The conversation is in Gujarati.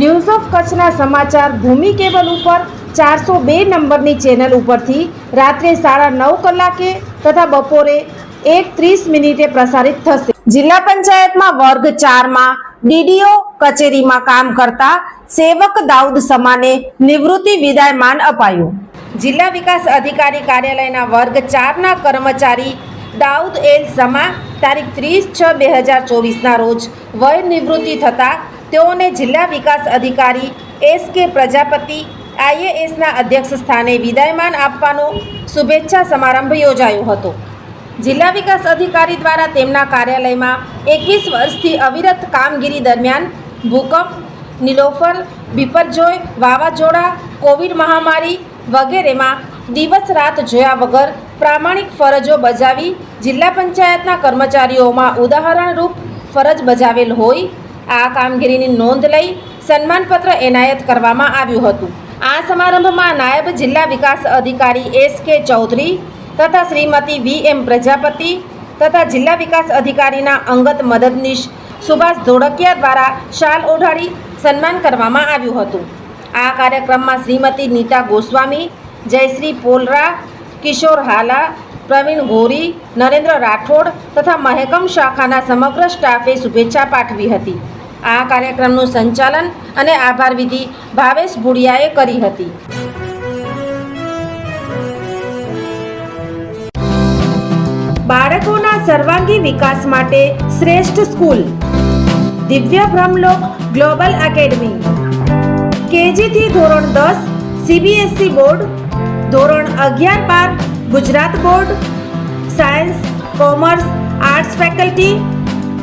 news of કચ્છના સમાચાર ભૂમિ કેબલ ઉપર ચારસો બે નંબરની ચેનલ ઉપરથી રાત્રે સાડા નવ કલાકે તથા બપોરે એક ત્રીસ મિનિટે પ્રસારિત થશે. જિલ્લા પંચાયતમાં વર્ગ ચારમાં ડીડીઓ કચેરીમાં કામ કરતા સેવક દાઉદ સમાને નિવૃત્તિ વિદાયમાન અપાયું. જિલ્લા વિકાસ અધિકારી કાર્યાલયના વર્ગ ચારના કર્મચારી દાઉદ એલ સમા તારીખ ત્રીસ છ બે હજાર ચોવીસના રોજ વય નિવૃત્તિ થતાં તેઓને જિલ્લા વિકાસ અધિકારી એસ કે પ્રજાપતિ આઈએએસના અધ્યક્ષ સ્થાને વિદાયમાન આપવાનો શુભેચ્છા સમારંભ યોજાયો હતો. જિલ્લા વિકાસ અધિકારી દ્વારા તેમના કાર્યાલયમાં એકવીસ વર્ષથી અવિરત કામગીરી દરમિયાન ભૂકંપ નિલોફર, બિપરજોય, વાવાઝોડા, કોવિડ મહામારી વગેરેમાં દિવસ રાત જોયા વગર પ્રામાણિક ફરજો બજાવી જિલ્લા પંચાયતના કર્મચારીઓમાં ઉદાહરણરૂપ ફરજ બજાવેલ હોય આ કામગીરીની નોંધ લઈ સન્માનપત્ર એનાયત કરવામાં આવ્યું હતું. આ સમારંભમાં નાયબ જિલ્લા વિકાસ અધિકારી એસ કે ચૌધરી તથા શ્રીમતી વી એમ પ્રજાપતિ તથા જિલ્લા વિકાસ અધિકારીના અંગત મદદનીશ સુભાષ ધોળકિયા દ્વારા શાલ ઓઢાડી સન્માન કરવામાં આવ્યું હતું. આ કાર્યક્રમમાં શ્રીમતી નીતા ગોસ્વામી, જયશ્રી પોલરા, કિશોર હાલા, પ્રવીણ ગોરી, નરેન્દ્ર રાઠોડ તથા મહેકમ શાખાના સમગ્ર સ્ટાફે શુભેચ્છા પાઠવી હતી. આ કાર્યક્રમનું સંચાલન અને આભાર વિધિ ભાવેશ ભુડિયાએ કરી હતી. બાળકોના સર્વાંગી વિકાસ માટે શ્રેષ્ઠ સ્કૂલ. દિવ્ય બ્રહ્મલોક ગ્લોબલ એકેડમી. કેજીથી ધોરણ દસ સીબીએસઈ બોર્ડ. ધોરણ અગિયાર બાર Gujarat board. Science, commerce, arts faculty